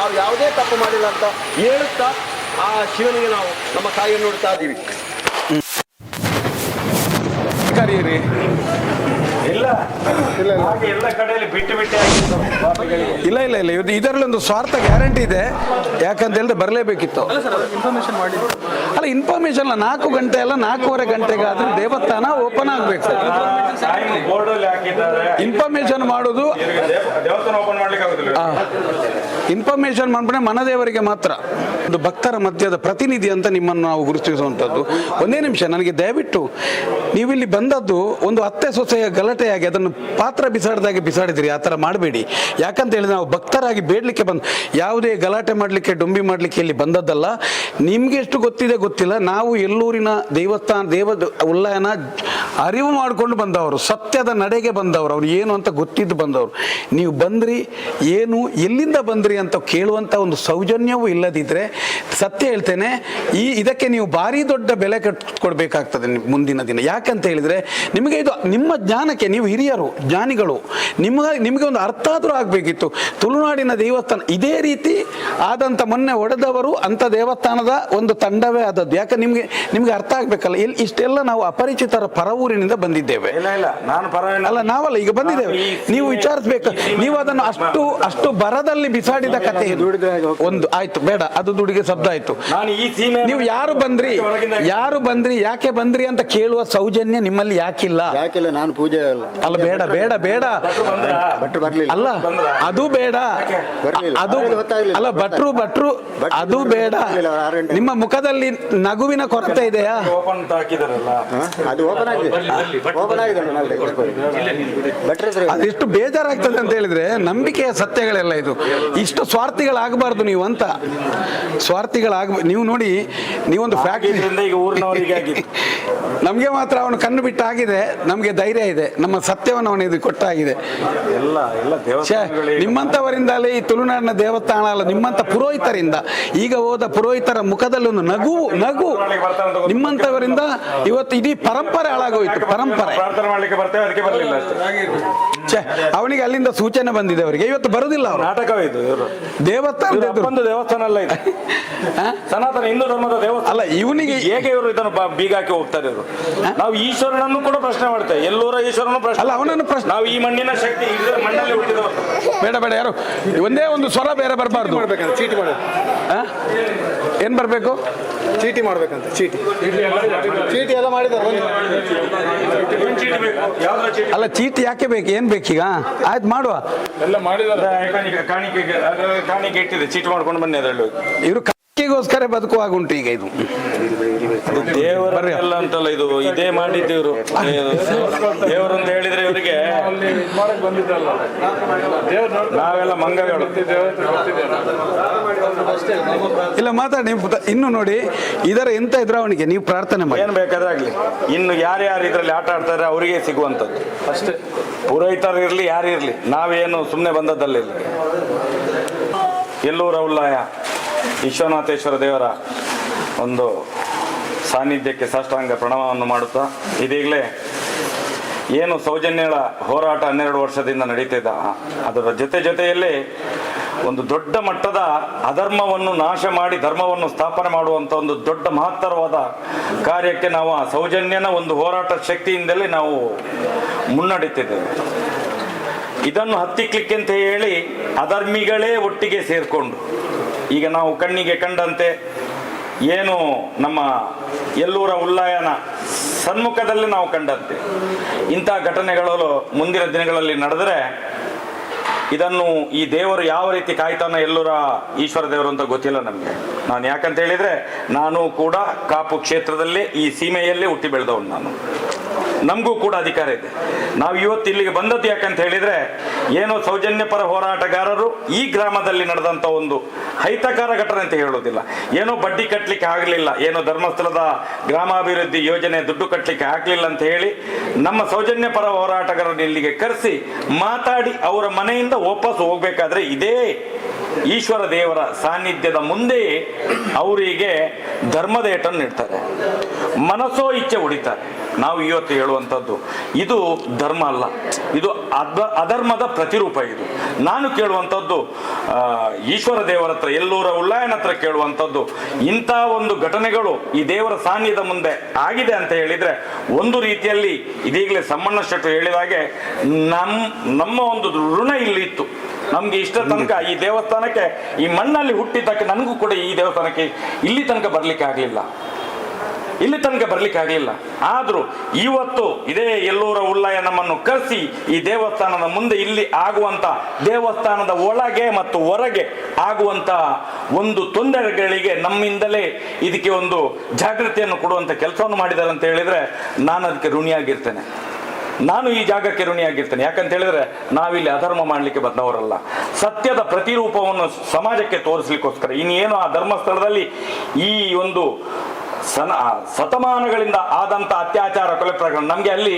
ನಾವು ಯಾವುದೇ ತಪ್ಪು ಮಾಡಿಲ್ಲ ಅಂತ ಹೇಳುತ್ತಾ ಆ ಶಿವನಿಗೆ ನಾವು ನಮ್ಮ ಕಾಯಿಯನ್ನು ನೋಡ್ತಾ ಇದ್ದೀವಿ. ಕರೀರಿ. ಇಲ್ಲ. ಇಲ್ಲ ಇಲ್ಲ. ಇಲ್ಲ ಇದು ಇದರಲ್ಲಿ ಒಂದು ಸ್ವಾರ್ಥ ಗ್ಯಾರಂಟಿ ಇದೆ. ಯಾಕಂತ ಹೇಳಿದ್ರೆ ಬರಲೇಬೇಕಿತ್ತು. ಅಲ್ಲ ಇನ್ಫಾರ್ಮೇಶನ್ ಅಲ್ಲ ನಾಲ್ಕು ಗಂಟೆ ಅಲ್ಲ ನಾಲ್ಕೂವರೆ ಗಂಟೆಗೆ ಆದ್ರೆ ದೇವಸ್ಥಾನ ಓಪನ್ ಆಗಬೇಕು. ಟೈಮ್ ಬೋರ್ಡ್ ಅಲ್ಲಿ ಹಾಕಿದ್ದಾರೆ. ಇನ್ಫಾರ್ಮೇಶನ್ ಮಾಡೋದು ಇನ್ಫಾರ್ಮೇಶನ್ ಮಾಡ್ಬಿಟ್ರೆ ಮನದೇವರಿಗೆ ಮಾತ್ರ. ಒಂದು ಭಕ್ತರ ಮಧ್ಯದ ಪ್ರತಿನಿಧಿ ಅಂತ ನಿಮ್ಮನ್ನು ನಾವು ಗುರುತಿಸುವಂಥದ್ದು. ಒಂದೇ ನಿಮಿಷ, ನನಗೆ ದಯವಿಟ್ಟು ನೀವಿಲ್ಲಿ ಬಂದದ್ದು ಒಂದು ಅತ್ತೆ ಸೊಸೆಯ ಗಲಾಟೆಯಾಗಿ, ಅದನ್ನು ಪಾತ್ರ ಬಿಸಾಡಿದಾಗೆ ಬಿಸಾಡಿದಿರಿ, ಆ ಥರ ಮಾಡಬೇಡಿ. ಯಾಕಂತ ಹೇಳಿದ್ರೆ ನಾವು ಭಕ್ತರಾಗಿ ಬೇಡಲಿಕ್ಕೆ ಬಂದು, ಯಾವುದೇ ಗಲಾಟೆ ಮಾಡಲಿಕ್ಕೆ, ಡೊಂಬಿ ಮಾಡಲಿಕ್ಕೆ ಇಲ್ಲಿ ಬಂದದ್ದಲ್ಲ. ನಿಮಗೆ ಎಷ್ಟು ಗೊತ್ತಿದೆ ಗೊತ್ತಿಲ್ಲ. ನಾವು ಎಲ್ಲೂರಿನ ದೇವಸ್ಥಾನ, ದೇವ ಉಲ್ಲಯನ ಅರಿವು ಮಾಡಿಕೊಂಡು ಬಂದವರು, ಸತ್ಯದ ನಡೆಗೆ ಬಂದವರು, ಅವ್ರು ಏನು ಅಂತ ಗೊತ್ತಿದ್ದು ಬಂದವರು. ನೀವು ಬಂದ್ರಿ, ಏನು, ಎಲ್ಲಿಂದ ಬಂದ್ರಿ ಅಂತ ಕೇಳುವಂಥ ಒಂದು ಸೌಜನ್ಯವೂ ಇಲ್ಲದಿದ್ದರೆ ಸತ್ಯ ಹೇಳ್ತೇನೆ ಈ ಇದಕ್ಕೆ ನೀವು ಭಾರಿ ದೊಡ್ಡ ಬೆಲೆ ಕಟ್ಕೊಡ್ಬೇಕಾಗ್ತದೆ ಮುಂದಿನ ದಿನ. ಯಾಕಂತ ಹೇಳಿದರೆ ನಿಮಗೆ ಇದು ನಿಮ್ಮ ಜ್ಞಾನಕ್ಕೆ ನೀವು ಹಿರಿಯರು ಜ್ಞಾನಿಗಳು ನಿಮಗೆ ನಿಮಗೆ ಒಂದು ಅರ್ಥ ಆದರೂ ಆಗಬೇಕಿತ್ತು. ತುಳುನಾಡಿನ ದೇವಸ್ಥಾನ ಇದೇ ರೀತಿ ಆದಂಥ ಮೊನ್ನೆ ಒಡೆದವರು ಅಂಥ ದೇವಸ್ಥಾನದ ಒಂದು ತಂಡವೇ ಆದದ್ದು. ಯಾಕೆ ನಿಮಗೆ ನಿಮಗೆ ಅರ್ಥ ಆಗಬೇಕಲ್ಲ ಎಲ್ಲಿ ಇಷ್ಟೆಲ್ಲ ನಾವು ಅಪರಿಚಿತರ ಪರವೂರಿನಿಂದ ಬಂದಿದ್ದೇವೆ. ಇಲ್ಲ ಇಲ್ಲ ನಾನು ಪರವಾಗಿಲ್ಲ. ಅಲ್ಲ ನಾವಲ್ಲ ಈಗ ಬಂದಿದ್ದೇವೆ. ನೀವು ವಿಚಾರಿಸ್ಬೇಕು. ನೀವು ಅದನ್ನು ಅಷ್ಟು ಅಷ್ಟು ಬರದಲ್ಲಿ ಬಿಸಾಡಿದ ಕಥೆ ಒಂದು ಆಯ್ತು ಬೇಡ ಅದು ದುಡಿಗೆ ಶಬ್ದ ಆಯ್ತು. ನಾನು ಈ ಸೀಮೆ ನೀವು ಯಾರು ಬಂದ್ರಿ? ಯಾರು ಬಂದ್ರಿ? ಯಾಕೆ ಬಂದ್ರಿ ಅಂತ ಕೇಳುವ ಸೌಜನ್ಯ ನಿಮ್ಮಲ್ಲಿ ಯಾಕಿಲ್ಲ? ಯಾಕಿಲ್ಲ ನಾನು ಪೂಜೆ ಅಲ್ಲ. ಅಲ್ಲ ಬೇಡ ಬೇಡ ಬೇಡ. ಅಲ್ಲ ಅದು ಬೇಡ. ಅದು ಗೊತ್ತಾಗ್ಲಿಲ್ಲ. ಅಲ್ಲ ಭಟ್ರು ಭಟ್ರು ಅದು ಬೇಡ. ನಿಮ್ಮ ಮುಖದಲ್ಲಿ ನಗುವಿನ ಕೊರತೆ ಇದೆಯಾ? ಅದು ಓಪನ್ ಆಗಿದೆ. ಅದೆಷ್ಟು ಬೇಜಾರಾಗ್ತದೆ ಅಂತ ಹೇಳಿದ್ರೆ ನಂಬಿಕೆಯ ಸತ್ಯಗಳೆಲ್ಲ ಇದು. ಇಷ್ಟು ಸ್ವಾರ್ಥಿಗಳಾಗಬಾರ್ದು ನೀವು ಅಂತ. ಸ್ವಾರ್ಥಿಗಳಾಗ ನೀವು ನೋಡಿ ನೀವೊಂದು ಫ್ಯಾಕ್ಟ್ರಿ ಈಗ ಊರಿನವರಿಗೆ ನಮಗೆ ಮಾತ್ರ ಅವನು ಕಣ್ಣು ಬಿಟ್ಟು ಆಗಿದೆ ನಮಗೆ ಧೈರ್ಯ ಇದೆ ನಮ್ಮ ಸತ್ಯವನ್ನು ಅವನು ಇದು ಕೊಟ್ಟಾಗಿದೆ. ಎಲ್ಲ ಎಲ್ಲ ನಿಮ್ಮಂಥವರಿಂದಲೇ ಈ ತುಳುನಾಡಿನ ದೇವಸ್ಥಾನ ಅಲ್ಲ ನಿಮ್ಮಂಥ ಪುರೋಹಿತರಿಂದ. ಈಗ ಹೋದ ಪುರೋಹಿತರ ಮುಖದಲ್ಲಿ ಒಂದು ನಗು ನಗು. ನಿಮ್ಮಂಥವರಿಂದ ಇವತ್ತು ಇಡೀ ಪರಂಪರೆ ಹಾಳಾಗೋಯ್ತು ಪರಂಪರೆ. ಅಷ್ಟೇ. ಅವನಿಗೆ ಅಲ್ಲಿಂದ ಸೂಚನೆ ಬಂದಿದೆ ಅವರಿಗೆ. ಇವತ್ತು ಬರುದಿಲ್ಲ ಅವರು. ನಾಟಕವೇ ಇದು ದೇವಸ್ಥಾನ ಒಂದು ದೇವಸ್ಥಾನ ಅಲ್ಲ ಇದು. ಸನಾತನ ಹಿಂದೂ ಧರ್ಮದ ದೇವಸ್ಥಾನ. ಅಲ್ಲ ಇವನಿಗೆ ಹೇಗೆ ಇವರು ಇದನ್ನು ಬೀಗ ಹಾಕಿ ಹೋಗ್ತಾರೆ ಇವರು ನಾವು ಈಶ್ವರನನ್ನು ಕೂಡ ಪ್ರಶ್ನೆ ಮಾಡ್ತೇವೆ. ಎಲ್ಲೂರ ಈಶ್ವರನು ಪ್ರಶ್ನೆ ಅಲ್ಲ, ಅವನನ್ನು ಪ್ರಶ್ನೆ- ನಾವು ಈ ಮಣ್ಣಿನ ಶಕ್ತಿ ಇದ್ರೆ ಮಣ್ಣಲ್ಲಿ ಹುಟ್ಟಿದವರು ಬೇಡ ಬೇಡ ಯಾರು? ಒಂದೇ ಒಂದು ಸ್ವರ ಬೇರೆ ಬರಬಾರ್ದು. ಚೀಟಿ ಮಾಡಿ. ಏನ್ ಬರಬೇಕು? ಚೀಟಿ ಮಾಡ್ಬೇಕಂತ ಚೀಟಿ. ಚೀಟಿ ಎಲ್ಲ ಮಾಡಿದ್ದಾರೆ ಒಂದು ಚೀಟಿ ಅಲ್ಲ ಚೀಟಿ ಯಾಕೆ ಬೇಕು? ಏನ್ ಬೇಕೀಗ? ಆಯ್ತು ಮಾಡುವ. ಎಲ್ಲ ಮಾಡಿದ್ದಾರೆ. ಕಾಣಿಕೆ ಕಾಣಿಕೆ ಇಟ್ಟಿದೆ. ಚೀಟಿ ಮಾಡ್ಕೊಂಡು ಬನ್ನಿ ಅದರಲ್ಲಿ ಇವರು ಕಾಕಿಗೋಸ್ಕರ ಬದುಕುವಾಗ ಉಂಟು ಈಗ ಇದು. ಅಂತಲ್ಲ ಇದು ಇದೇ ಮಾಡಿದ್ದೇವರು. ದೇವರು ಅಂತ ಹೇಳಿದ್ರೆ ಇವರಿಗೆ ನಾವೆಲ್ಲ ಮಂಗಗಳು. ಇಲ್ಲ ಮಾತಾಡಿ ಇನ್ನು ನೋಡಿ ಇದರ ಎಂತ ಇದ್ರ ಅವನಿಗೆ ನೀವು ಪ್ರಾರ್ಥನೆ ಮಾಡಿ. ಏನ್ ಬೇಕಾದ್ರೆ ಆಗ್ಲಿ. ಇನ್ನು ಯಾರ್ಯಾರು ಇದ್ರಲ್ಲಿ ಆಟ ಆಡ್ತಾರೆ ಅವರಿಗೆ ಸಿಗುವಂಥದ್ದು. ಅಷ್ಟೇ. ಪುರೋಹಿತರು ಇರ್ಲಿ ಯಾರು ಇರ್ಲಿ. ನಾವೇನು ಸುಮ್ಮನೆ ಬಂದದ್ದಲ್ಲಿ ಎಲ್ಲೂರ ಉಲ್ಲಾಯ ವಿಶ್ವನಾಥೇಶ್ವರ ದೇವರ ಒಂದು ಸಾನ್ನಿಧ್ಯಕ್ಕೆ ಸಾಷ್ಟಾಂಗ ಪ್ರಣಾಮವನ್ನು ಮಾಡುತ್ತಾ ಇದೀಗಲೇ ಏನು ಸೌಜನ್ಯಗಳ ಹೋರಾಟ ಹನ್ನೆರಡು ವರ್ಷದಿಂದ ನಡೀತಿದ್ದ ಅದರ ಜೊತೆ ಜೊತೆಯಲ್ಲಿ ಒಂದು ದೊಡ್ಡ ಮಟ್ಟದ ಅಧರ್ಮವನ್ನು ನಾಶ ಮಾಡಿ ಧರ್ಮವನ್ನು ಸ್ಥಾಪನೆ ಮಾಡುವಂಥ ಒಂದು ದೊಡ್ಡ ಮಹತ್ತರವಾದ ಕಾರ್ಯಕ್ಕೆ ನಾವು ಆ ಸೌಜನ್ಯನ ಒಂದು ಹೋರಾಟ ಶಕ್ತಿಯಿಂದಲೇ ನಾವು ಮುನ್ನಡೀತಿದ್ದೇವೆ ಇದನ್ನು ಹತ್ತಿಕ್ಲಿಕ್ಕೆ ಅಂತ ಹೇಳಿ ಅಧರ್ಮಿಗಳೇ ಒಟ್ಟಿಗೆ ಸೇರಿಕೊಂಡು ಈಗ ನಾವು ಕಣ್ಣಿಗೆ ಕಂಡಂತೆ ಏನು ನಮ್ಮ ಎಲ್ಲೂರ ಉಲ್ಲಾಯನ ಸನ್ಮುಖದಲ್ಲಿ ನಾವು ಕಂಡಂತೆ. ಇಂಥ ಘಟನೆಗಳು ಮುಂದಿನ ದಿನಗಳಲ್ಲಿ ನಡೆದರೆ ಇದನ್ನು ಈ ದೇವರು ಯಾವ ರೀತಿ ಕಾಯ್ತಾನ ಎಲ್ಲೂರ ಈಶ್ವರ ದೇವರು ಅಂತ ಗೊತ್ತಿಲ್ಲ ನಮಗೆ. ನಾನು ಯಾಕಂತ ಹೇಳಿದರೆ, ನಾನು ಕೂಡ ಕಾಪು ಕ್ಷೇತ್ರದಲ್ಲಿ ಈ ಸೀಮೆಯಲ್ಲಿ ಹುಟ್ಟಿ ಬೆಳೆದವನು ನಾನು. ನಮಗೂ ಕೂಡ ಅಧಿಕಾರ ಇದೆ. ನಾವು ಇವತ್ತು ಇಲ್ಲಿಗೆ ಬಂದದ್ದು ಯಾಕಂತ ಹೇಳಿದ್ರೆ, ಏನೋ ಸೌಜನ್ಯ ಪರ ಹೋರಾಟಗಾರರು ಈ ಗ್ರಾಮದಲ್ಲಿ ನಡೆದಂತ ಒಂದು ಹೈತಕಾರ ಘಟನೆ ಅಂತ ಹೇಳೋದಿಲ್ಲ. ಏನೋ ಬಡ್ಡಿ ಕಟ್ಟಲಿಕ್ಕೆ ಆಗಲಿಲ್ಲ, ಏನೋ ಧರ್ಮಸ್ಥಳದ ಗ್ರಾಮಾಭಿವೃದ್ಧಿ ಯೋಜನೆ ದುಡ್ಡು ಕಟ್ಟಲಿಕ್ಕೆ ಆಗಲಿಲ್ಲ ಅಂತ ಹೇಳಿ ನಮ್ಮ ಸೌಜನ್ಯ ಪರ ಹೋರಾಟಗಾರರನ್ನು ಇಲ್ಲಿಗೆ ಕರೆಸಿ ಮಾತಾಡಿ ಅವರ ಮನೆಯಿಂದ ವಾಪಸ್ ಹೋಗ್ಬೇಕಾದ್ರೆ ಇದೇ ಈಶ್ವರ ದೇವರ ಸಾನ್ನಿಧ್ಯದ ಮುಂದೆ ಅವರಿಗೆ ಧರ್ಮದ ಏಟನ್ನು ನೀಡ್ತಾರೆ. ಮನಸ್ಸೋ ಇಚ್ಛೆ ಹೊಡಿತಾರೆ ನಾವು ಇವತ್ತು ಹೇಳುವಂಥದ್ದು, ಇದು ಧರ್ಮ ಅಲ್ಲ. ಇದು ಅಧ ಅಧರ್ಮದ ಪ್ರತಿರೂಪ ಇದು. ನಾನು ಕೇಳುವಂಥದ್ದು ಈಶ್ವರ ದೇವರ ಹತ್ರ, ಎಲ್ಲೂರ ಉಳ್ಳಾಯನ ಹತ್ರ ಕೇಳುವಂಥದ್ದು, ಇಂಥ ಒಂದು ಘಟನೆಗಳು ಈ ದೇವರ ಸಾನ್ನಿಧ್ಯದ ಮುಂದೆ ಆಗಿದೆ ಅಂತ ಹೇಳಿದ್ರೆ, ಒಂದು ರೀತಿಯಲ್ಲಿ ಇದೀಗಲೇ ಸಮ್ಮಣ್ಣ ಶೆಟ್ಟರು ಹೇಳಿದಾಗೆ ನಮ್, ನಮ್ಮ ಒಂದು ಋಣ ಇಲ್ಲಿ ಇತ್ತು ನಮ್ಗೆ ಇಷ್ಟ ತನಕ ಈ ದೇವಸ್ಥಾನಕ್ಕೆ, ಈ ಮಣ್ಣಲ್ಲಿ ಹುಟ್ಟಿದ್ದಕ್ಕೆ ನನಗೂ ಕೂಡ ಈ ದೇವಸ್ಥಾನಕ್ಕೆ ಇಲ್ಲಿ ತನಕ ಬರ್ಲಿಕ್ಕೆ ಆಗಲಿಲ್ಲ. ಇಲ್ಲಿ ತನಕ ಬರ್ಲಿಕ್ಕೆ ಆಗಲಿಲ್ಲ. ಆದರೂ ಇವತ್ತು ಇದೇ ಎಲ್ಲೂರ ಉಳ್ಳಾಯ ನಮ್ಮನ್ನು ಕರೆಸಿ ಈ ದೇವಸ್ಥಾನದ ಮುಂದೆ ಇಲ್ಲಿ ಆಗುವಂತ, ದೇವಸ್ಥಾನದ ಒಳಗೆ ಮತ್ತು ಹೊರಗೆ ಆಗುವಂತ ಒಂದು ತೊಂದರೆಗಳಿಗೆ ನಮ್ಮಿಂದಲೇ ಇದಕ್ಕೆ ಒಂದು ಜಾಗೃತಿಯನ್ನು ಕೊಡುವಂತ ಕೆಲಸವನ್ನು ಮಾಡಿದ್ದಾರೆ ಅಂತ ಹೇಳಿದ್ರೆ ನಾನು ಅದಕ್ಕೆ ಋಣಿಯಾಗಿರ್ತೇನೆ. ನಾನು ಈ ಜಾಗಕ್ಕೆ ಋಣಿಯಾಗಿರ್ತೇನೆ. ಯಾಕಂತ ಹೇಳಿದ್ರೆ ನಾವಿಲ್ಲಿ ಅಧರ್ಮ ಮಾಡಲಿಕ್ಕೆ ಬಂದವರಲ್ಲ ಸತ್ಯದ ಪ್ರತಿರೂಪವನ್ನು ಸಮಾಜಕ್ಕೆ ತೋರಿಸ್ಲಿಕ್ಕೋಸ್ಕರ ಇನ್ನೇನು ಆ ಧರ್ಮಸ್ಥಳದಲ್ಲಿ ಈ ಒಂದು ಸನ ಶತಮಾನಗಳಿಂದ ಆದಂತ ಅತ್ಯಾಚಾರ ಕೊಲೆ ಪ್ರಕರಣ ನಮಗೆ ಅಲ್ಲಿ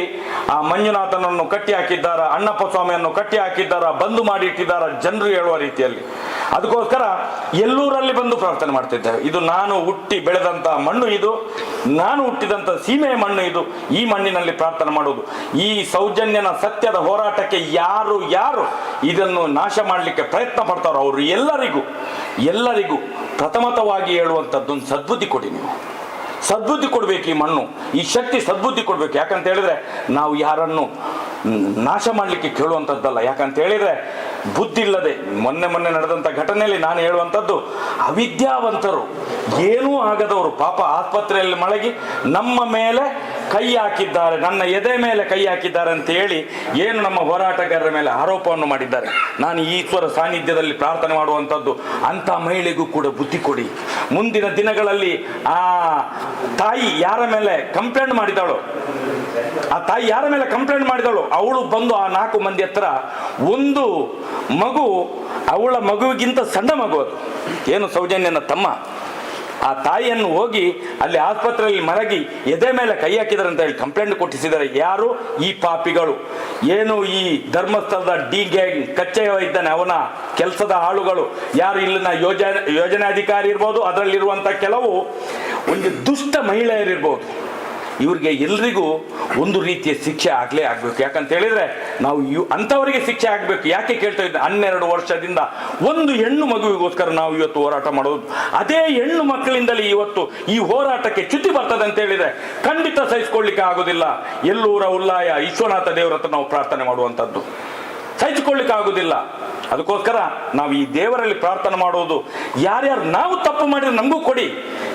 ಆ ಮಂಜುನಾಥನನ್ನು ಕಟ್ಟಿ ಹಾಕಿದ್ದಾರ ಅಣ್ಣಪ್ಪ ಸ್ವಾಮಿಯನ್ನು ಕಟ್ಟಿ ಹಾಕಿದ್ದಾರ ಬಂದು ಮಾಡಿ ಇಟ್ಟಿದ್ದಾರ ಜನರು ಹೇಳುವ ರೀತಿಯಲ್ಲಿ. ಅದಕ್ಕೋಸ್ಕರ ಎಲ್ಲೂರಲ್ಲಿ ಬಂದು ಪ್ರಾರ್ಥನೆ ಮಾಡ್ತಿದ್ದೇವೆ. ಇದು ನಾನು ಹುಟ್ಟಿ ಬೆಳೆದಂತಹ ಮಣ್ಣು ಇದು, ನಾನು ಹುಟ್ಟಿದಂತ ಸೀಮೆಯ ಮಣ್ಣು ಇದು, ಈ ಮಣ್ಣಿನಲ್ಲಿ ಪ್ರಾರ್ಥನೆ ಮಾಡುವುದು. ಈ ಸೌಜನ್ಯನ ಸತ್ಯದ ಹೋರಾಟಕ್ಕೆ ಯಾರು ಯಾರು ಇದನ್ನು ನಾಶ ಮಾಡಲಿಕ್ಕೆ ಪ್ರಯತ್ನ ಪಡ್ತಾರೋ ಅವರು ಎಲ್ಲರಿಗೂ ಎಲ್ಲರಿಗೂ ಪ್ರಥಮತವಾಗಿ ಹೇಳುವಂಥದ್ದೊಂದು ಸದ್ಬುದ್ಧಿ ಕೊಡಿ ನೀವು. ಸದ್ಬುದ್ಧಿ ಕೊಡ್ಬೇಕು ಈ ಮಣ್ಣು, ಈ ಶಕ್ತಿ ಸದ್ಬುದ್ಧಿ ಕೊಡ್ಬೇಕು. ಯಾಕಂತ ಹೇಳಿದ್ರೆ ನಾವು ಯಾರನ್ನು ನಾಶ ಮಾಡಲಿಕ್ಕೆ ಕೇಳುವಂಥದ್ದಲ್ಲ ಯಾಕಂತ ಹೇಳಿದರೆ ಬುದ್ಧಿ ಇಲ್ಲದೆ ಮೊನ್ನೆ ಮೊನ್ನೆ ನಡೆದಂಥ ಘಟನೆಯಲ್ಲಿ ನಾನು ಹೇಳುವಂಥದ್ದು ಅವಿದ್ಯಾವಂತರು ಏನೂ ಆಗದವರು ಪಾಪ ಆಸ್ಪತ್ರೆಯಲ್ಲಿ ಮಳಗಿ ನಮ್ಮ ಮೇಲೆ ಕೈ ಹಾಕಿದ್ದಾರೆ, ನನ್ನ ಎದೆ ಮೇಲೆ ಕೈ ಹಾಕಿದ್ದಾರೆ ಅಂತ ಹೇಳಿ ಏನು ನಮ್ಮ ಹೋರಾಟಗಾರರ ಮೇಲೆ ಆರೋಪವನ್ನು ಮಾಡಿದ್ದಾರೆ. ನಾನು ಈಶ್ವರ ಸಾನ್ನಿಧ್ಯದಲ್ಲಿ ಪ್ರಾರ್ಥನೆ ಮಾಡುವಂಥದ್ದು ಅಂಥ ಮಹಿಳೆಗೂ ಕೂಡ ಬುದ್ಧಿ ಕೊಡಿ. ಮುಂದಿನ ದಿನಗಳಲ್ಲಿ ಆ ತಾಯಿ ಯಾರ ಮೇಲೆ ಕಂಪ್ಲೇಂಟ್ ಮಾಡಿದಳು ಆ ತಾಯಿ ಯಾರ ಮೇಲೆ ಕಂಪ್ಲೇಂಟ್ ಮಾಡಿದಳು? ಅವಳು ಬಂದು ಆ ನಾಲ್ಕು ಮಂದಿ ಹತ್ರ ಒಂದು ಮಗು ಅವಳ ಮಗುವಿಗಿಂತ ಸಣ್ಣ ಮಗು ಅದು. ಏನು ಸೌಜನ್ಯನ ತಮ್ಮ? ಆ ತಾಯಿಯನ್ನು ಹೋಗಿ ಅಲ್ಲಿ ಆಸ್ಪತ್ರೆಯಲ್ಲಿ ಮರಗಿ ಎದೆ ಮೇಲೆ ಕೈ ಹಾಕಿದ್ದಾರೆ ಅಂತ ಹೇಳಿ ಕಂಪ್ಲೇಂಟ್ ಕೊಟ್ಟಿಸಿದರೆ ಯಾರು? ಈ ಪಾಪಿಗಳು. ಏನು ಈ ಧರ್ಮಸ್ಥಳದ ಡಿ ಗ್ಯಾಂಗ್ ಕಚ್ಚೆ ಇದ್ದಾನೆ ಅವನ ಕೆಲಸದ ಆಳುಗಳು. ಯಾರು ಇಲ್ಲಿನ ಯೋಜನೆ ಯೋಜನಾಧಿಕಾರಿ ಇರ್ಬೋದು ಅದರಲ್ಲಿರುವಂಥ ಕೆಲವು ಒಂದು ದುಷ್ಟ ಮಹಿಳೆಯರಿರ್ಬೋದು. ಇವ್ರಿಗೆ ಎಲ್ರಿಗೂ ಒಂದು ರೀತಿಯ ಶಿಕ್ಷೆ ಆಗಲೇ ಆಗಬೇಕು. ಯಾಕಂತ ಹೇಳಿದ್ರೆ ನಾವು ಇವ್ ಅಂಥವರಿಗೆ ಶಿಕ್ಷೆ ಆಗಬೇಕು. ಯಾಕೆ ಕೇಳ್ತಾ ಇದ್ದೆ? ಹನ್ನೆರಡು ವರ್ಷದಿಂದ ಒಂದು ಹೆಣ್ಣು ಮಗುವಿಗೋಸ್ಕರ ನಾವು ಇವತ್ತು ಹೋರಾಟ ಮಾಡೋದು. ಅದೇ ಹೆಣ್ಣು ಮಕ್ಕಳಿಂದಲೇ ಇವತ್ತು ಈ ಹೋರಾಟಕ್ಕೆ ಚ್ಯುತಿ ಬರ್ತದೆ ಅಂತ ಹೇಳಿದ್ರೆ ಖಂಡಿತ ಸಹಿಸ್ಕೊಳ್ಳಿಕ್ಕೆ ಆಗೋದಿಲ್ಲ. ಎಲ್ಲೂರ ಉಲ್ಲಾಯ ವಿಶ್ವನಾಥ ದೇವರ ಹತ್ರ ನಾವು ಪ್ರಾರ್ಥನೆ ಮಾಡುವಂಥದ್ದು. ಸಹಿಸಿಕೊಳ್ಳಿಕ್ಕೆ ಆಗೋದಿಲ್ಲ. ಅದಕ್ಕೋಸ್ಕರ ನಾವು ಈ ದೇವರಲ್ಲಿ ಪ್ರಾರ್ಥನೆ ಮಾಡುವುದು. ಯಾರ್ಯಾರು ನಾವು ತಪ್ಪು ಮಾಡಿದ್ರೆ ನಮಗೂ ಕೊಡಿ.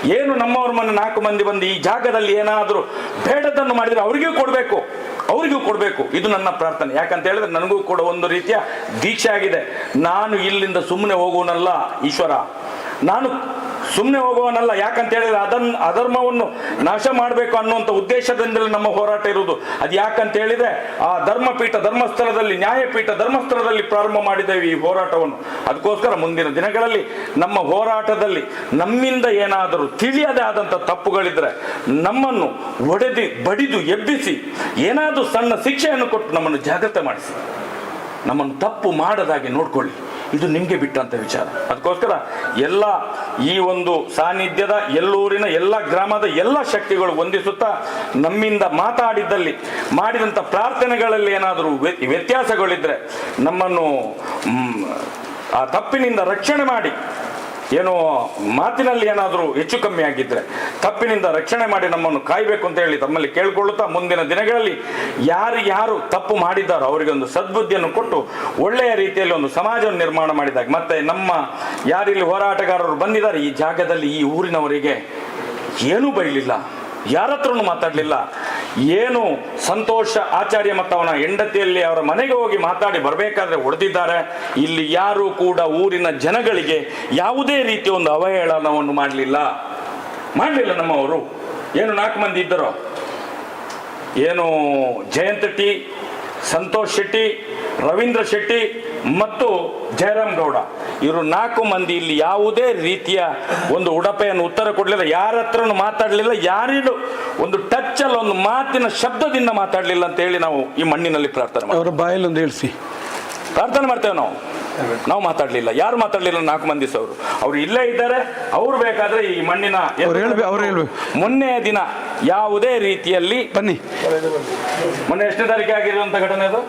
ಏನು ನಮ್ಮವ್ರ ಮನೆ ನಾಲ್ಕು ಮಂದಿ ಬಂದು ಈ ಜಾಗದಲ್ಲಿ ಏನಾದರೂ ಬೇಡದನ್ನು ಮಾಡಿದರೆ ಅವರಿಗೂ ಕೊಡಬೇಕು. ಅವರಿಗೂ ಕೊಡಬೇಕು. ಇದು ನನ್ನ ಪ್ರಾರ್ಥನೆ. ಯಾಕಂತ ಹೇಳಿದ್ರೆ ನನಗೂ ಕೂಡ ಒಂದು ರೀತಿಯ ದೀಕ್ಷೆ ಆಗಿದೆ. ನಾನು ಇಲ್ಲಿಂದ ಸುಮ್ಮನೆ ಹೋಗುವನಲ್ಲ, ಈಶ್ವರ. ನಾನು ಸುಮ್ಮನೆ ಹೋಗುವನಲ್ಲ ಯಾಕಂತ ಹೇಳಿದ್ರೆ ಅದನ್ ಅಧರ್ಮವನ್ನು ನಾಶ ಮಾಡಬೇಕು ಅನ್ನುವಂಥ ಉದ್ದೇಶದಿಂದಲೇ ನಮ್ಮ ಹೋರಾಟ ಇರುವುದು. ಅದು ಯಾಕಂತ ಹೇಳಿದ್ರೆ, ಆ ಧರ್ಮಪೀಠ ಧರ್ಮಸ್ಥಳದಲ್ಲಿ, ನ್ಯಾಯಪೀಠ ಧರ್ಮಸ್ಥಳದಲ್ಲಿ ಪ್ರಾರಂಭ ಮಾಡಿದ್ದೇವೆ ಈ ಹೋರಾಟವನ್ನು. ಅದಕ್ಕೋಸ್ಕರ ಮುಂದಿನ ದಿನಗಳಲ್ಲಿ ನಮ್ಮ ಹೋರಾಟದಲ್ಲಿ ನಮ್ಮಿಂದ ಏನಾದರೂ ತಿಳಿಯದೇ ಆದಂಥ ತಪ್ಪುಗಳಿದ್ರೆ ನಮ್ಮನ್ನು ಒಡೆದು ಬಡಿದು, ಎಬ್ಬಿಸಿ, ಏನಾದರೂ ಸಣ್ಣ ಶಿಕ್ಷೆಯನ್ನು ಕೊಟ್ಟು ನಮ್ಮನ್ನು ಜಾಗ್ರತೆ ಮಾಡಿಸಿ. ನಮ್ಮನ್ನು ತಪ್ಪು ಮಾಡದಾಗೆ ನೋಡ್ಕೊಳ್ಳಿ. ಇದು ನಿಮಗೆ ಬಿಟ್ಟಂತ ವಿಚಾರ. ಅದಕ್ಕೋಸ್ಕರ ಎಲ್ಲ ಈ ಒಂದು ಸಾನ್ನಿಧ್ಯದ, ಎಲ್ಲೂರಿನ ಎಲ್ಲ ಗ್ರಾಮದ ಎಲ್ಲ ಶಕ್ತಿಗಳು ಹೊಂದಿಸುತ್ತಾ ನಮ್ಮಿಂದ ಮಾತಾಡಿದ್ದಲ್ಲಿ ಮಾಡಿದಂಥ ಪ್ರಾರ್ಥನೆಗಳಲ್ಲಿ ಏನಾದರೂ ವ್ಯ- ವ್ಯತ್ಯಾಸಗಳಿದ್ರೆ ನಮ್ಮನ್ನು ಆ ತಪ್ಪಿನಿಂದ ರಕ್ಷಣೆ ಮಾಡಿ ಏನೋ ಮಾತಿನಲ್ಲಿ ಏನಾದರೂ ಹೆಚ್ಚು ಕಮ್ಮಿ ಆಗಿದ್ರೆ ತಪ್ಪಿನಿಂದ ರಕ್ಷಣೆ ಮಾಡಿ ನಮ್ಮನ್ನು ಕಾಯಬೇಕು ಅಂತ ಹೇಳಿ ತಮ್ಮಲ್ಲಿ ಕೇಳಿಕೊಳ್ಳುತ್ತಾ ಮುಂದಿನ ದಿನಗಳಲ್ಲಿ ಯಾರು ಯಾರು ತಪ್ಪು ಮಾಡಿದ್ದಾರೋ ಅವರಿಗೆ ಒಂದು ಸದ್ಬುದ್ಧಿಯನ್ನು ಕೊಟ್ಟು ಒಳ್ಳೆಯ ರೀತಿಯಲ್ಲಿ ಒಂದು ಸಮಾಜವನ್ನು ನಿರ್ಮಾಣ ಮಾಡಿದಾಗ ಮತ್ತೆ ನಮ್ಮ ಯಾರಿಲ್ಲಿ ಹೋರಾಟಗಾರರು ಬಂದಿದ್ದಾರೆ ಈ ಜಾಗದಲ್ಲಿ ಈ ಊರಿನವರಿಗೆ ಏನೂ ಬೈಲಿಲ್ಲ ಯಾರತ್ರನೂ ಮಾತಾಡಲಿಲ್ಲ ಏನು ಸಂತೋಷ ಆಚಾರ್ಯ ಮತ್ತು ಅವನ ಹೆಂಡತಿಯಲ್ಲಿ ಅವರ ಮನೆಗೆ ಹೋಗಿ ಮಾತಾಡಿ ಬರಬೇಕಾದ್ರೆ ಹೊಡೆದಿದ್ದಾರೆ. ಇಲ್ಲಿ ಯಾರು ಕೂಡ ಊರಿನ ಜನಗಳಿಗೆ ಯಾವುದೇ ರೀತಿಯ ಒಂದು ಅವಹೇಳನವನ್ನು ಮಾಡಲಿಲ್ಲ. ಮಾಡಲಿಲ್ಲ ನಮ್ಮವರು. ಏನು ನಾಲ್ಕು ಮಂದಿ ಇದ್ದರೋ? ಏನು ಜಯಂತ ಟಿ ಸಂತೋಷ್ ಶೆಟ್ಟಿ, ರವೀಂದ್ರ ಶೆಟ್ಟಿ ಮತ್ತು ಜಯರಾಮ್ ಗೌಡ. ಇವರು ನಾಲ್ಕು ಮಂದಿ ಇಲ್ಲಿ ಯಾವುದೇ ರೀತಿಯ ಒಂದು ಉಡಪೆಯನ್ನು ಉತ್ತರ ಕೊಡಲಿಲ್ಲ. ಯಾರ ಹತ್ರನೂ ಮಾತಾಡಲಿಲ್ಲ. ಯಾರಿಗೂ ಒಂದು ಟಚ್ ಅಲ್ಲಿ ಒಂದು ಮಾತಿನ ಶಬ್ದದಿಂದ ಮಾತಾಡಲಿಲ್ಲ ಅಂತ ಹೇಳಿ ನಾವು ಈ ಮಣ್ಣಿನಲ್ಲಿ ಪ್ರಾರ್ಥನೆ ಮಾಡ್ತೇವೆ. ಅವರ ಬಾಯಲ್ಲಿ ಹೇಳಿಸಿ. ಪ್ರಾರ್ಥನೆ ಮಾಡ್ತೇವೆ ನಾವು. ನಾವು ಮಾತಾಡಲಿಲ್ಲ. ಯಾರು ಮಾತಾಡಲಿಲ್ಲ? ನಾಲ್ಕು ಮಂದಿ ಸವರು ಅವ್ರು ಇಲ್ಲೇ ಇದ್ದಾರೆ. ಅವ್ರು ಬೇಕಾದ್ರೆ ಈ ಮಣ್ಣಿನ. ಮೊನ್ನೆ ದಿನ ಯಾವುದೇ ರೀತಿಯಲ್ಲಿ ಬನ್ನಿ. ಮೊನ್ನೆ ಎಷ್ಟನೇ ತಾರೀಕು ಆಗಿರುವಂತ ಘಟನೆ ಅದು?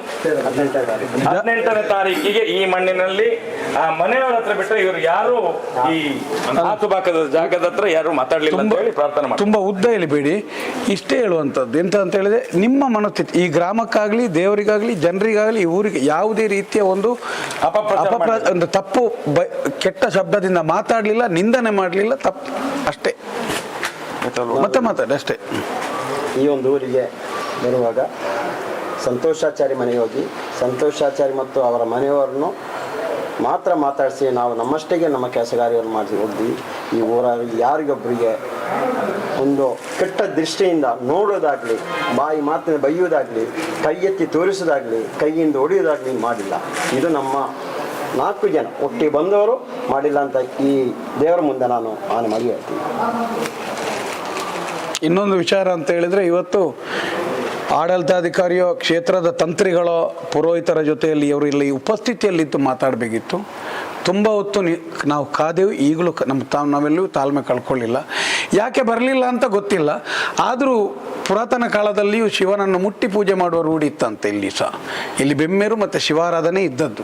ಹದಿನೆಂಟನೇ ತಾರೀಕಿಗೆ ಈ ಮಣ್ಣಿನಲ್ಲಿ ಆ ಮನೆಯವರ ಹತ್ರ ಬಿಟ್ಟರೆ ಇವರು ಯಾರು ಈ ಹಾಕುಬಾಕದ ಜಾಗದ ಹತ್ರ ಯಾರು ಮಾತಾಡ್ಲಿಲ್ಲ ಅಂತ ಹೇಳಿ ಪ್ರಾರ್ಥನೆ ಮಾಡಿ ತುಂಬಾ ಉದ್ದ ಹೇಳಿಬೇಡಿ ಇಷ್ಟೇ ಹೇಳುವಂಥದ್ದು. ಎಂತ ಅಂತ ಹೇಳಿದ್ರೆ ನಿಮ್ಮ ಮನಸ್ಥಿತಿ ಈ ಗ್ರಾಮಕ್ಕಾಗಲಿ ದೇವರಿಗಾಗಲಿ ಜನರಿಗಾಗಲಿ ಈ ಊರಿಗೆ ಯಾವುದೇ ರೀತಿಯ ಒಂದು ಅಪಪ್ರ ಒಂದು ತಪ್ಪು ಕೆಟ್ಟ ಶಬ್ದದಿಂದ ಮಾತಾಡಲಿಲ್ಲ ನಿಂದನೆ ಮಾಡಲಿಲ್ಲ ತಪ್ಪು ಅಷ್ಟೇ. ಮತ್ತೆ ಮಾತಾಡಿ ಅಷ್ಟೇ. ಈ ಒಂದು ಊರಿಗೆ ಬರುವಾಗ ಸಂತೋಷಾಚಾರಿ ಮನೆಗೆ ಹೋಗಿ ಸಂತೋಷಾಚಾರಿ ಮತ್ತು ಅವರ ಮನೆಯವರನ್ನು ಮಾತ್ರ ಮಾತಾಡಿಸಿ ನಾವು ನಮ್ಮಷ್ಟಿಗೆ ನಮ್ಮ ಕೆಲಸ ಕಾರ್ಯವನ್ನು ಮಾಡಿ ಹೋದ್ವಿ. ಈ ಊರಲ್ಲಿ ಯಾರಿಗೊಬ್ಬರಿಗೆ ಒಂದು ಕೆಟ್ಟ ದೃಷ್ಟಿಯಿಂದ ನೋಡೋದಾಗಲಿ ಬಾಯಿ ಮಾತಿನ ಬೈಯುವುದಾಗಲಿ ಕೈ ಎತ್ತಿ ತೋರಿಸೋದಾಗಲಿ ಕೈಯಿಂದ ಹೊಡೆಯೋದಾಗಲಿ ಮಾಡಿಲ್ಲ. ಇದು ನಮ್ಮ ನಾಲ್ಕು ಜನ. ಒಟ್ಟಿಗೆ ಬಂದವರು ಮಾಡಿಲ್ಲ ಅಂತ ಈ ದೇವರ ಮುಂದೆ ನಾನು ಆನೆ ಮಾಡಿ ಹೇಳ್ತೀನಿ. ಇನ್ನೊಂದು ವಿಚಾರ ಅಂತ ಹೇಳಿದ್ರೆ ಇವತ್ತು ಆಡಳಿತಾಧಿಕಾರಿಯೋ ಕ್ಷೇತ್ರದ ತಂತ್ರಿಗಳೋ ಪುರೋಹಿತರ ಜೊತೆಯಲ್ಲಿ ಇವರು ಇಲ್ಲಿ ಉಪಸ್ಥಿತಿಯಲ್ಲಿತ್ತು ಮಾತಾಡಬೇಕಿತ್ತು. ತುಂಬ ಹೊತ್ತು ನಾವು ಕಾದೆವು, ಈಗಲೂ ನಮ್ಮ ತಾ ನಾವೆಲ್ಲೂ ತಾಳ್ಮೆ ಕಳ್ಕೊಳ್ಳಿಲ್ಲ. ಯಾಕೆ ಬರಲಿಲ್ಲ ಅಂತ ಗೊತ್ತಿಲ್ಲ. ಆದರೂ ಪುರಾತನ ಕಾಲದಲ್ಲಿಯೂ ಶಿವನನ್ನು ಮುಟ್ಟಿ ಪೂಜೆ ಮಾಡುವ ರೂಢಿ ಇತ್ತಂತೆ ಇಲ್ಲಿ ಸಹ. ಇಲ್ಲಿ ಬೆಮ್ಮೆರು ಮತ್ತು ಶಿವಾರಾಧನೆ ಇದ್ದದ್ದು.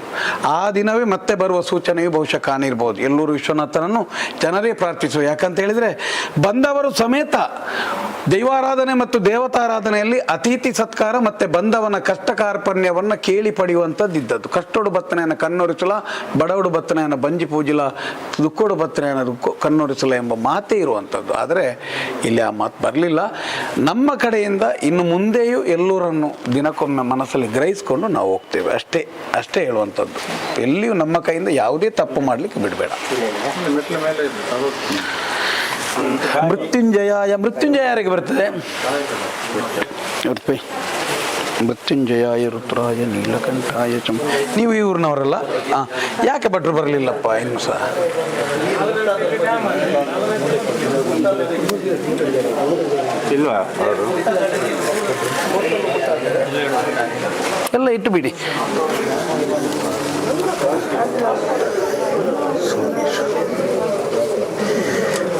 ಆ ದಿನವೇ ಮತ್ತೆ ಬರುವ ಸೂಚನೆಯು ಬಹುಶಃ ಕಾಣಿರ್ಬೋದು. ಎಲ್ಲೂರು ವಿಶ್ವನಾಥನನ್ನು ಜನರೇ ಪ್ರಾರ್ಥಿಸುವ. ಯಾಕಂತ ಹೇಳಿದರೆ, ಬಂದವರು ಸಮೇತ ದೈವಾರಾಧನೆ ಮತ್ತು ದೇವತಾರಾಧನೆಯಲ್ಲಿ ಅತಿಥಿ ಸತ್ಕಾರ ಮತ್ತು ಬಂದವನ ಕಷ್ಟ ಕಾರ್ಪಣ್ಯವನ್ನು ಕೇಳಿ ಪಡೆಯುವಂಥದ್ದು ಇದ್ದದ್ದು ಕಷ್ಟೋಡು ಭತ್ತನೆಯನ್ನು ಕಣ್ಣೊರಿಸಲ, ಬಡವಡು ಬತ್ತನೆಯನ್ನು ಬಂಜಿ ಪೂಜಿಲ ದುಕ್ಕೋಡು ಬತ್ತನೆಯನ್ನು ದುಕ್ಕು ಕಣ್ಣೊರಿಸಲ ಎಂಬ ಮಾತೇ ಇರುವಂಥದ್ದು ಆದರೆ ಇಲ್ಲಿ ಆ ಮಾತು ಬರಲಿಲ್ಲ. ನಮ್ಮ ಕಡೆಯಿಂದ ಇನ್ನು ಮುಂದೆಯೂ ಎಲ್ಲರನ್ನು ದಿನಕ್ಕೊಮ್ಮೆ ಮನಸ್ಸಲ್ಲಿ ಗ್ರಹಿಸಿಕೊಂಡು ನಾವು ಹೋಗ್ತೇವೆ. ಅಷ್ಟೇ ಅಷ್ಟೇ ಹೇಳುವಂಥದ್ದು ಎಲ್ಲಿಯೂ ನಮ್ಮ ಕೈಯಿಂದ ಯಾವುದೇ ತಪ್ಪು ಮಾಡಲಿಕ್ಕೆ ಬಿಡಬೇಡ. ಮೃತ್ಯುಂಜಯ ಮೃತ್ಯುಂಜಯ ಯಾರಿಗೆ ಬರ್ತದೆ? ಮೃತ್ಯುಂಜಯಾಯ ರುದ್ರಾಯ ನೀಲಕಂಠಾಯ ಚಮ ನೀವು ಈ ಊರಿನವರಲ್ಲ? ಹಾಂ ಯಾಕೆ ಭಟ್ರು ಬರಲಿಲ್ಲಪ್ಪ ಇನ್ನು ಸಹ? ಇಲ್ವಾ ಎಲ್ಲ ಇಟ್ಟು ಬಿಡಿ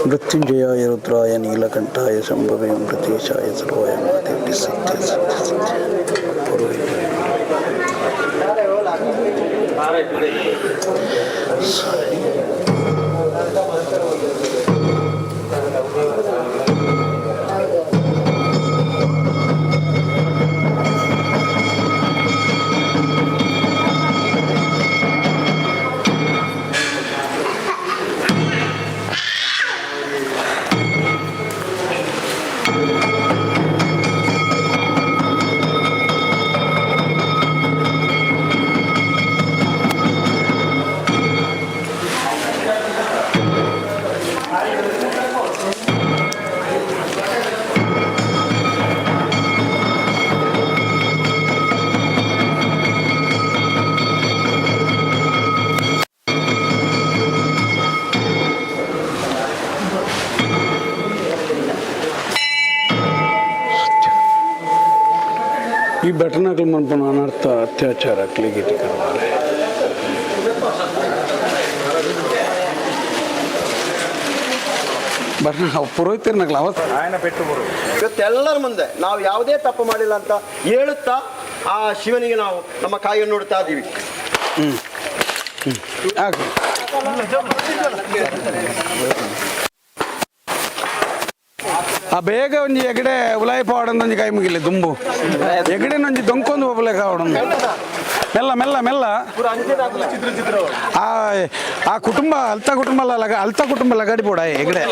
ಮೃತ್ಯುಂಜಯಾಯ ರುದ್ರಾಯ ನೀಲಕಂಠಾಯ ಶಂಭವೇ ಮೃತೇಶಾಯ ಸರ್ವಾಯ. ಮಾದೇವಿ ಸತ್ಯ ಸತ್ಯ ಸತ್ಯ. সারা জুড়ে সারা জুড়ে ಈ ಘಟನೆಗಳ ಮನಪನ ಅನರ್ಥ ಅತ್ಯಾಚಾರ ಕ್ಲಿಗಿಟ್ಟು ಕರ್ತಾರೆ ನಾವು ಪುರೋಹಿತರ್ನಾಗಲ್ಲ ಅವತ್ತು ಪೆಟ್ಟು ಇವತ್ತೆಲ್ಲರ ಮುಂದೆ ನಾವು ಯಾವುದೇ ತಪ್ಪು ಮಾಡಿಲ್ಲ ಅಂತ ಹೇಳುತ್ತಾ ಆ ಶಿವನಿಗೆ ನಾವು ನಮ್ಮ ಕಾಯಿಯನ್ನು ನೋಡ್ತಾ ಇದ್ದೀವಿ. ಹ್ಞೂ ಹ್ಞೂ ಆ ಬೇಗ ಒಂಜಿ ಎಗಡೆ ಉಲಾಯಿ ಒಂಜಿ ಕೈ ಮುಗಿಲಿ, ದುಂಬು. ಎಗಡೆನೊಂಜಿ ದೊಂಕೊಂದು ಒಬ್ಬಲೆ ಕಾವಡನ್ ಮೆಲ್ಲ ಮೆಲ್ಲ ಮೆಲ್ಲ. ಆ ಆ ಕುಟುಂಬ, ಅಲ್ತ ಕುಟುಂಬ ಲಗ, ಅಲ್ತ ಕುಟುಂಬ ಲಗಾಡಿ ಬೋಡ ಎಗಡೆ.